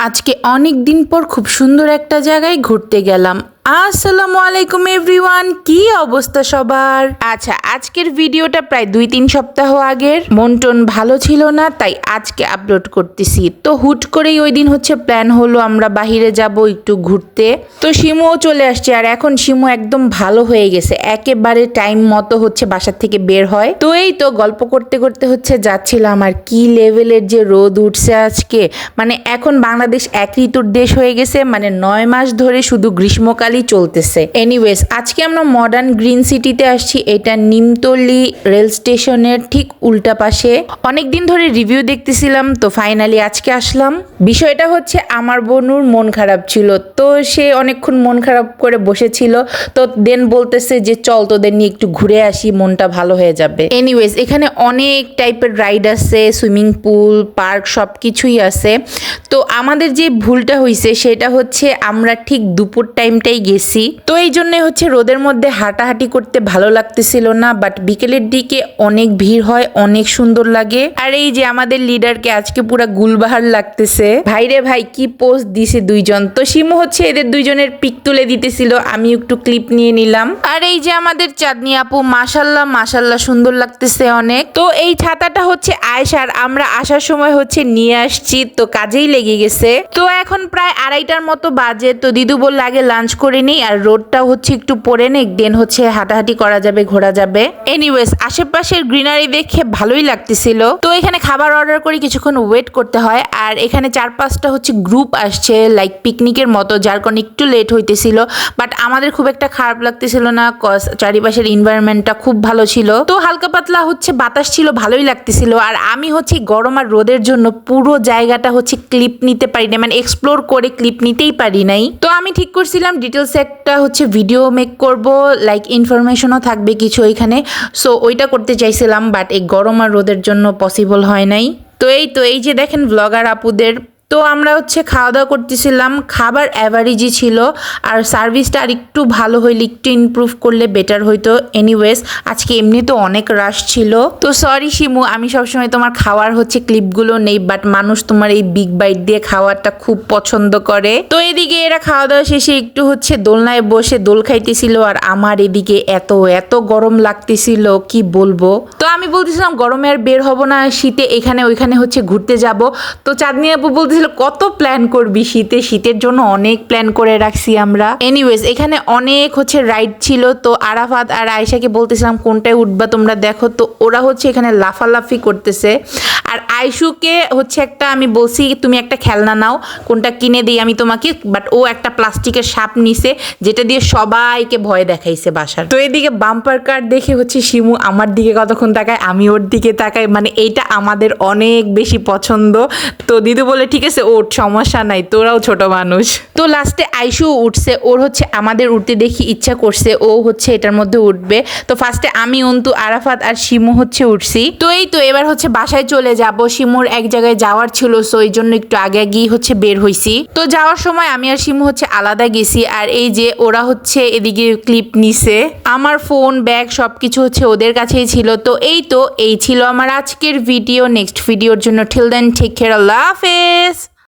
আজকে অনেক দিন পর খুব সুন্দর একটা জায়গায় ঘুরতে গেলাম। আসসালামু আলাইকুম এভরিওয়ান কি অবস্থা সবার? আচ্ছা আজকের ভিডিওটা প্রায় দুই তিন সপ্তাহ আগের। মন টন ভালো ছিল না তাই আজকে আপলোড করতেছি। তো হুট করেই ওই দিন হচ্ছে প্ল্যান হলো আমরা বাহিরে যাব একটু ঘুরতে। তো শিমুও চলে আসছে আর এখন শিমু একদম ভালো হয়ে গেছে। একেবারে টাইম মতো হচ্ছে বাসার থেকে বের হয়। তো এই তো গল্প করতে করতে হচ্ছে যাচ্ছিলাম আর কি লেভেলের যে রোদ উঠছে আজকে। মানে এখন বাংলাদেশ এক ঋতুর দেশ হয়ে গেছে মানে নয় মাস ধরে শুধু গ্রীষ্মকালই চলতেছে। এনিওয়েজ আজকে আমরা মডার্ন গ্রিন সিটিতে আসছি। এটা নিমতলি রেল স্টেশনের ঠিক উল্টা পাশে। অনেকদিন ধরে রিভিউ দেখতেছিলাম, তো ফাইনালি আজকে আসলাম। বিষয়টা হচ্ছে আমার বোনুর মন খারাপ ছিল। তো সে অনেকক্ষণ মন খারাপ করে বসেছিল। তো দেন বলতেছে যে, চল তোদের নিয়ে একটু ঘুরে আসি, মনটা ভালো হয়ে যাবে। এনিওয়েজ এখানে অনেক টাইপের রাইড আছে সুইমিং পুল পার্ক সব কিছুই আছে। তো আমাদের যে ভুলটা হয়েছে সেটা হচ্ছে আমরা ঠিক দুপুর টাইমটাই গেছি। তো এই জন্য হচ্ছে রোদের মধ্যে হাঁটাহাঁটি করতে ভালো লাগতেছিল না বাট বিকেলের দিকে অনেক ভিড় হয়, অনেক সুন্দর লাগে। আর এই যে আমাদের লিডারকে আজকে পুরো গুলবাহার লাগতেছে। ভাইরে ভাই, কি পোস্ট দিছে দুইজন? তো শিমু হচ্ছে এদের দুইজনের পিক তুলে দিতেছিল আমি একটু ক্লিপ নিয়ে নিলাম। আর এই যে আমাদের চাঁদনি আপু মাসাল্লাহ মাসাল্লাহ সুন্দর লাগতেছে অনেক। তো এই ছাতাটা হচ্ছে আয়সার আমরা আসার সময় হচ্ছে নিয়ে আসছি, তো কাজেই লেগে গেছে। তো এখন প্রায় আড়াইটার মতো বাজে, তো দিদু বললে আগে লাঞ্চ করে নিই আর রোডটা হচ্ছে একটু পরে নেই। দেন হচ্ছে হাঁটাহাঁটি করা যাবে, ঘোরা যাবে। এনিওয়েজ আশেপাশের গ্রিনারি দেখে ভালোই লাগতেছিল। তো এখানে খাবার অর্ডার করে কিছুক্ষণ ওয়েট করতে হয়। আর এখানে চার পাঁচটা হচ্ছে গ্রুপ আসছে লাইক পিকনিকের মতো, যার কারণে একটু লেট হইতেছিল। বাট আমাদের খুব একটা খারাপ লাগতেছিল না কজ চারিপাশের এনভায়রনমেন্টটা খুব ভালো ছিল। তো হালকা পাতলা হচ্ছে বাতাস ছিল, ভালোই লাগতেছিল। আর আমি হচ্ছে গরম আর রোদের জন্য পুরো জায়গাটা হচ্ছে ক্লিপ নিতে পারি না মানে এক্সপ্লোর করে ক্লিপ নিতেই পারি নাই। তো আমি ঠিক করছিলাম ডিটেলস একটা হচ্ছে ভিডিও মেক করব লাইক ইনফরমেশনও থাকবে কিছু ওইখানে সো ওইটা করতে চাইছিলাম বাট এই গরম আর রোদের জন্য পসিবল হয় নাই। তো এই তো, এই যে দেখেন ব্লগার আপুদের তো আমরা হচ্ছে খাওয়া দাওয়া করতেছিলাম। খাবার অ্যাভারেজই ছিল আর সার্ভিসটা আর একটু ভালো হইলে একটু ইমপ্রুভ করলে বেটার হইতো। এনিওয়েজ আজকে এমনি তো অনেক রাশ ছিল। তো সরি শিমু, আমি সবসময় তোমার খাওয়ার হচ্ছে ক্লিপগুলো নেই বাট মানুষ তোমার এই বিগ বাইট দিয়ে খাওয়ারটা খুব পছন্দ করে। তো এদিকে এরা খাওয়া দাওয়া শেষে একটু হচ্ছে দোলনায় বসে দোল খাইতেছিল আর আমার এদিকে এত এত গরম লাগতেছিল, কি বলব? তো আমি বলতেছিলাম, গরমে আর বের হব না, শীতে এখানে ওইখানে হচ্ছে ঘুরতে যাব। তো চাঁদনি আপু বলতেছিল কত প্ল্যান করবি শীতে? শীতের জন্য অনেক প্ল্যান করে রাখছি আমরা। এনিওয়েজ এখানে অনেক হচ্ছে রাইড ছিল, তো আরাফাত আর আয়সাকে বলতেছিলাম, কোনটায় উঠবা তোমরা দেখো। তো ওরা হচ্ছে এখানে লাফালাফি করতেছে। আর আয়শুকে হচ্ছে একটা আমি বলছি, তুমি একটা খেলনা নাও, কোনটা কিনে দিই আমি তোমাকে। বাট ও একটা প্লাস্টিকের সাপ নিছে, যেটা দিয়ে সবাইকে ভয় দেখাইছে বাসার। তো এদিকে বাম্পার কার দেখে হচ্ছে শিমু আমার দিকে কতক্ষণ তাকায়, আমি ওর দিকে তাকাই। মানে এইটা আমাদের অনেক বেশি পছন্দ। তো দিদু বলে, ঠিক আছে ওর সমস্যা নাই, তোরাও ছোট মানুষ। তো লাস্টে আইসু উঠছে, ওর হচ্ছে আমাদের উঠতে দেখি ইচ্ছা করছে, ও হচ্ছে এটার মধ্যে উঠবে। তো ফার্স্টে আমি, অন্তু, আরাফাত আর শিমু হচ্ছে উঠছি। তো এই তো, এবার হচ্ছে বাসায় চলে যাব। শিমুর এক জায়গায় যাওয়ার ছিল সো এই জন্য একটু আগে গিয়ে হচ্ছে বের হইছি। তো যাওয়ার সময় আমি আর শিমু হচ্ছে আলাদা গেছি, আর এই যে ওরা হচ্ছে এদিকে ক্লিপ নিছে। আমার ফোন ব্যাগ সবকিছু হচ্ছে ওদের কাছেই ছিল। তো এই তো, এই ছিল আমার আজকের ভিডিও নেক্সট ভিডিওর জন্য ঠিল দেন ঠিক কেয়ার আল্লাহ হাফেজ।